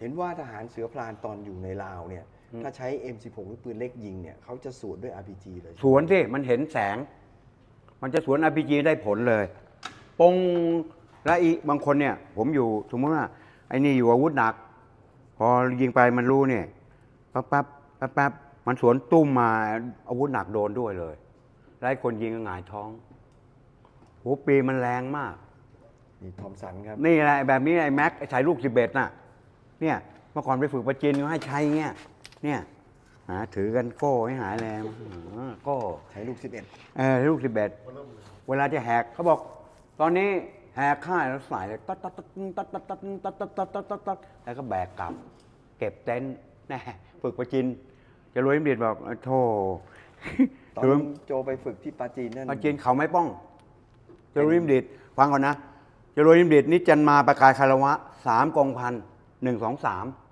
เห็นว่าทหารเสือพรานตอนอยู่ในลาวเนี่ย ถ้าใช้ M16 หรือปืนเล็กยิงเนี่ยเขาจะสวนด้วย RPG เลยสวนที่มันเห็นแสง มันจะสวน RPG ได้ผลเลยปงและอีบางคนเนี่ย ผมอยู่สมมติว่าไอ้นี่อยู่อาวุธหนัก พอยิงไปมันรู้เนี่ยปั๊บปั๊บปั๊บปั๊บมันสวนตุ้มมาอาวุธหนักโดนด้วยเลยแล้วไอ้คนยิงก็หงายท้องหัวปีมันแรงมาก นี่ทอมสันครับ นี่แหละแบบนี้ไอ้แม็กไอ้ใส่ลูกสิบเอ็ดน่ะ เนี่ยเมื่อก่อนไปฝึกประจินก็ให้ใช้เงี้ยเนี่ยหาถือกันโก้ให้หายแรงอ่าโก้ใช้ลูก11เออลูกสิบเอ็ดเวลาจะแหกเขาบอก ตอนนี้แหกค่ายแล้วใส่เลยตัดตัดตัดตัดตัดตัดตัดตัดตัดตัดตัดตัดแล้วก็แบกกลับ เก็บเต็นท์แน่ฝึกประจิน จะรวยมิเดียบอกโธ่ตอนรวยโจไปฝึกที่ปาจีนนั่นประจินเขาไม่ป้องจะรวยมิเดียฟังก่อนนะจะรวยมิเดียนี่จันมาประกายคารวะสามกองพัน 1 2 3